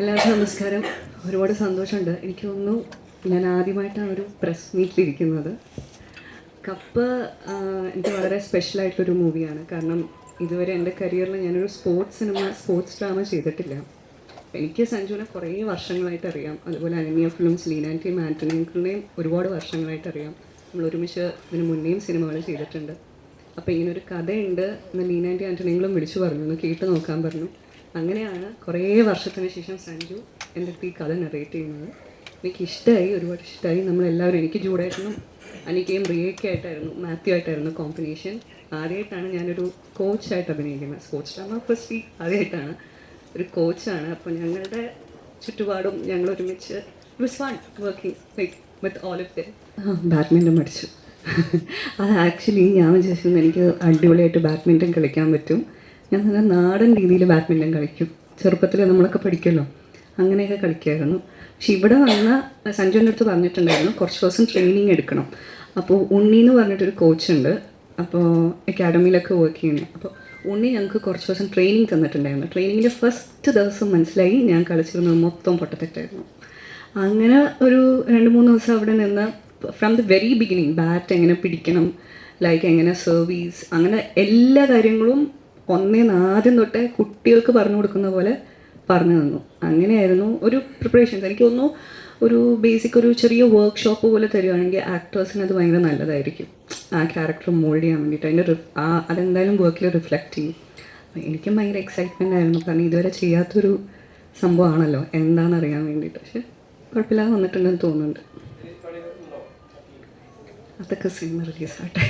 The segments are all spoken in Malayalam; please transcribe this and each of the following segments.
എല്ലാവർക്കും നമസ്കാരം. ഒരുപാട് സന്തോഷമുണ്ട്. എനിക്ക് തോന്നുന്നു ഞാൻ ആദ്യമായിട്ടാണ് ഒരു പ്രസ് മീറ്റിലിരിക്കുന്നത് കപ്പ് എനിക്ക് വളരെ സ്പെഷ്യൽ ആയിട്ടൊരു മൂവിയാണ് കാരണം ഇതുവരെ എന്റെ കരിയറിൽ ഞാനൊരു സ്പോർട്സ് സിനിമ സ്പോർട്സ് ഡ്രാമ ചെയ്തിട്ടില്ല. എനിക്ക് സഞ്ജുവിനെ കുറേ വർഷങ്ങളായിട്ട് അറിയാം. അതുപോലെ അനന്യ ഫിലിംസ് ലീനാന്റിയും ആന്റണിയും ഒരുപാട് വർഷങ്ങളായിട്ട് അറിയാം. നമ്മൾ ഒരുമിച്ച് ഇതിന് മുന്നേയും സിനിമകൾ ചെയ്തിട്ടുണ്ട്. അപ്പോൾ ഇങ്ങനൊരു കഥയുണ്ട് എന്ന് ലീനാന്റി ആന്റണികളും വിളിച്ചു പറഞ്ഞു. ഒന്ന് കേട്ട് നോക്കാൻ പറഞ്ഞു. അങ്ങനെയാണ് കുറേ വർഷത്തിന് ശേഷം സഞ്ജു എന്റെ അടുത്ത് ഈ കഥ നറേറ്റ് ചെയ്യുന്നത്. എനിക്ക് ഇഷ്ടമായി ഒരുപാട് ഇഷ്ടമായി നമ്മളെല്ലാവരും എനിക്ക് ജൂഡായിട്ടും അനിക്കയും റിയയ്ക്ക് ആയിട്ടായിരുന്നു മാത്യു ആയിട്ടായിരുന്നു കോമ്പിനേഷൻ ആദ്യമായിട്ടാണ് ഞാനൊരു കോച്ചായിട്ട് അഭിനയിക്കുന്നത്. സ്പോർട്സ് ഡ്രാമ ഫസ്റ്റ് ആദ്യമായിട്ടാണ് ഒരു കോച്ചാണ് അപ്പോൾ ഞങ്ങളുടെ ചുറ്റുപാടും ഞങ്ങൾ ഒരുമിച്ച് with one working like with all of them badminton പഠിച്ചു. അത് ആക്ച്വലി ഞാൻ വിചാരിച്ചിരുന്നു എനിക്ക് അടിപൊളിയായിട്ട് ബാഡ്മിന്റൺ കളിക്കാൻ പറ്റും. ഞാൻ നല്ല നാടൻ രീതിയിൽ ബാഡ്മിന്റൺ കളിക്കും. ചെറുപ്പത്തിൽ നമ്മളൊക്കെ പഠിക്കുമല്ലോ. അങ്ങനെയൊക്കെ കളിക്കുമായിരുന്നു. പക്ഷെ ഇവിടെ വന്ന സഞ്ജുവിന്റെ അടുത്ത് പറഞ്ഞിട്ടുണ്ടായിരുന്നു കുറച്ച് ദിവസം ട്രെയിനിങ് എടുക്കണം. അപ്പോൾ ഉണ്ണി എന്ന് പറഞ്ഞിട്ടൊരു കോച്ചുണ്ട് അപ്പോൾ അക്കാഡമിയിലൊക്കെ വർക്ക് ചെയ്യുന്നു. അപ്പോൾ ഉണ്ണി ഞങ്ങൾക്ക് കുറച്ച് ദിവസം ട്രെയിനിങ് തന്നിട്ടുണ്ടായിരുന്നു. ട്രെയിനിങ്ങിന്റെ ഫസ്റ്റ് ദിവസം മനസ്സിലായി ഞാൻ കളിച്ചിരുന്നത് മൊത്തം പൊട്ടത്തെറ്റായിരുന്നു. അങ്ങനെ ഒരു രണ്ട് മൂന്ന് ദിവസം അവിടെ നിന്ന് from the very beginning bat എങ്ങനെ പിടിക്കണം ലൈക്ക് എങ്ങനെ സർവീസ് അങ്ങനെ എല്ലാ കാര്യങ്ങളും ഒന്നേന്ന് ആദ്യം തൊട്ടേ കുട്ടികൾക്ക് പറഞ്ഞു കൊടുക്കുന്ന പോലെ പറഞ്ഞു തന്നു. അങ്ങനെയായിരുന്നു ഒരു പ്രിപ്പറേഷൻസ് എനിക്ക് തോന്നുന്നു ഒരു ബേസിക് ഒരു ചെറിയ വർക്ക് ഷോപ്പ് പോലെ തരുവാണെങ്കിൽ ആക്ടേഴ്സിന് അത് ഭയങ്കര നല്ലതായിരിക്കും. ആ ക്യാരക്ടർ മോൾഡ് ചെയ്യാൻ വേണ്ടിയിട്ട് അതിന്റെ ആ അതെന്തായാലും വർക്കിൽ റിഫ്ലക്റ്റ് ചെയ്യും. എനിക്കും ഭയങ്കര എക്സൈറ്റ്മെന്റ് ആയിരുന്നു. കാരണം ഇതുവരെ ചെയ്യാത്തൊരു സംഭവമാണല്ലോ. എന്താണെന്ന് അറിയാൻ വേണ്ടിയിട്ട്. പക്ഷെ കുഴപ്പമില്ലാതെ വന്നിട്ടുണ്ടെന്ന് തോന്നുന്നുണ്ട്. അതൊക്കെ സിനിമ റിലീസാട്ടെ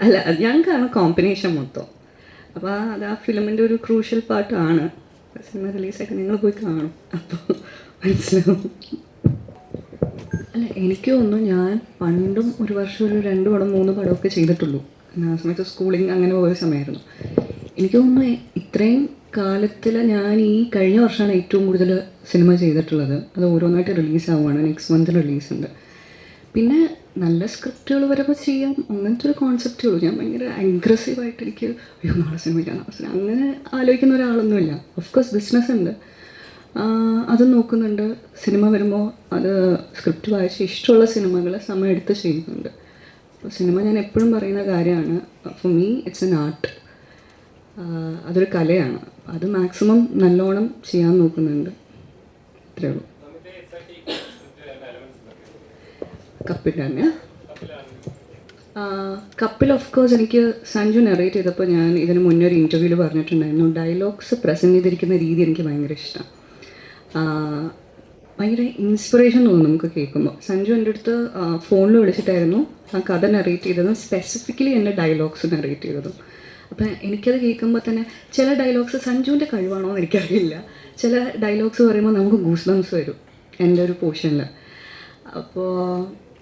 അല്ല ഞങ്ങൾക്കാണ് കോമ്പിനേഷൻ മൊത്തം. അപ്പോൾ അത് ആ ഫിലിമിന്റെ ഒരു ക്രൂഷ്യൽ പാർട്ടാണ് സിനിമ റിലീസായിട്ട് നിങ്ങൾ പോയി കാണും. അപ്പോൾ മനസ്സിലാവും. അല്ല എനിക്ക് തോന്നുന്നു ഞാൻ പണ്ടും ഒരു വർഷം ഒരു രണ്ട് പടം മൂന്ന് പടമൊക്കെ ചെയ്തിട്ടുള്ളൂ. ആ സമയത്ത് സ്കൂളിങ് അങ്ങനെ പോയ സമയമായിരുന്നു. എനിക്ക് തോന്നുന്നു ഇത്രയും കാലത്തിൽ ഞാൻ ഈ കഴിഞ്ഞ വർഷമാണ് ഏറ്റവും കൂടുതൽ സിനിമ ചെയ്തിട്ടുള്ളത്. അത് ഓരോന്നായിട്ട് റിലീസ് ആവുകയാണ് നെക്സ്റ്റ് മന്ത് റിലീസ് ഉണ്ട് പിന്നെ നല്ല സ്ക്രിപ്റ്റുകൾ വരുമ്പോൾ ചെയ്യാം. അങ്ങനത്തെ ഒരു കോൺസെപ്റ്റേ ഉള്ളൂ. ഞാൻ ഭയങ്കര അഗ്രസീവായിട്ട് എനിക്ക് അയ്യോ നാളെ സിനിമ ചെയ്യാം നാളെ സിനിമ അങ്ങനെ ആലോചിക്കുന്ന ഒരാളൊന്നുമില്ല. ഓഫ് കോഴ്സ് ബിസിനസ് ഉണ്ട്. അതും നോക്കുന്നുണ്ട്. സിനിമ വരുമ്പോൾ അത് സ്ക്രിപ്റ്റ് വായിച്ച് ഇഷ്ടമുള്ള സിനിമകൾ സമയം എടുത്ത് ചെയ്യുന്നുണ്ട്. അപ്പോൾ സിനിമ ഞാൻ എപ്പോഴും പറയുന്ന കാര്യമാണ് for me it's an art അതൊരു കലയാണ്. അത് മാക്സിമം നല്ലോണം ചെയ്യാൻ നോക്കുന്നുണ്ട്. ഇത്രയേ ഉള്ളൂ. കപ്പിൽ തന്നെ കപ്പിൽ ഓഫ് കോഴ്സ് എനിക്ക് സഞ്ജു നെറേറ്റ് ചെയ്തപ്പോൾ ഞാൻ ഇതിന് മുന്നേ ഒരു ഇന്റർവ്യൂവിൽ പറഞ്ഞിട്ടുണ്ടായിരുന്നു. ഡയലോഗ്സ് പ്രസന്റ് ചെയ്തിരിക്കുന്ന രീതി എനിക്ക് ഭയങ്കര ഇഷ്ടം. ഭയങ്കര ഇൻസ്പിറേഷൻ തോന്നും നമുക്ക് കേൾക്കുമ്പോൾ. സഞ്ജു എന്റെ അടുത്ത് ഫോണിൽ വിളിച്ചിട്ടായിരുന്നു ആ കഥ നെറേറ്റ് ചെയ്തതും സ്പെസിഫിക്കലി എന്റെ ഡയലോഗ്സ് നെറേറ്റ് ചെയ്തതും. അപ്പം എനിക്കത് കേൾക്കുമ്പോൾ തന്നെ ചില ഡയലോഗ്സ് സഞ്ജുവിന്റെ കഴിവാണോ എന്ന് എനിക്കറിയില്ല. ചില ഡയലോഗ്സ് പറയുമ്പോൾ നമുക്ക് ഗൂസ് ബംസ് വരും എന്റെ ഒരു പോർഷനിൽ അപ്പോൾ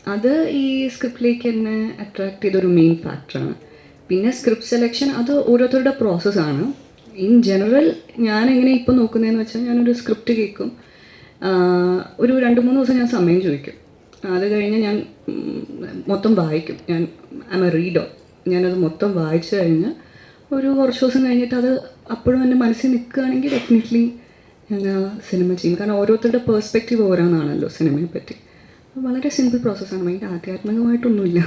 അത് ഈ സ്ക്രിപ്റ്റിലേക്ക് എന്നെ അട്രാക്ട് ചെയ്തൊരു മെയിൻ ഫാക്ടറാണ് പിന്നെ സ്ക്രിപ്റ്റ് സെലക്ഷൻ അത് ഓരോരുത്തരുടെ പ്രോസസ്സാണ് ഇൻ ജനറൽ ഞാൻ എങ്ങനെ ഇപ്പോൾ നോക്കുന്നതെന്ന് വെച്ചാൽ ഞാനൊരു സ്ക്രിപ്റ്റ് കേൾക്കും. ഒരു രണ്ട് മൂന്ന് ദിവസം ഞാൻ സമയം ചോദിക്കും. അത് കഴിഞ്ഞ് ഞാൻ മൊത്തം വായിക്കും. ഞാൻ ഐ എ റീഡർ ഞാനത് മൊത്തം വായിച്ചു കഴിഞ്ഞ് ഒരു കുറച്ച് ദിവസം കഴിഞ്ഞിട്ട് അത് അപ്പോഴും എന്റെ മനസ്സിൽ നിൽക്കുകയാണെങ്കിൽ ഡെഫിനറ്റ്ലി ഞാൻ സിനിമ ചെയ്യും. കാരണം ഓരോരുത്തരുടെ പേഴ്സ്പെക്റ്റീവ് ഓരോന്നാണല്ലോ സിനിമയെ പറ്റി. വളരെ സിമ്പിൾ പ്രോസസ്സാണ് ഭയങ്കര ആധ്യാത്മികമായിട്ടൊന്നുമില്ല.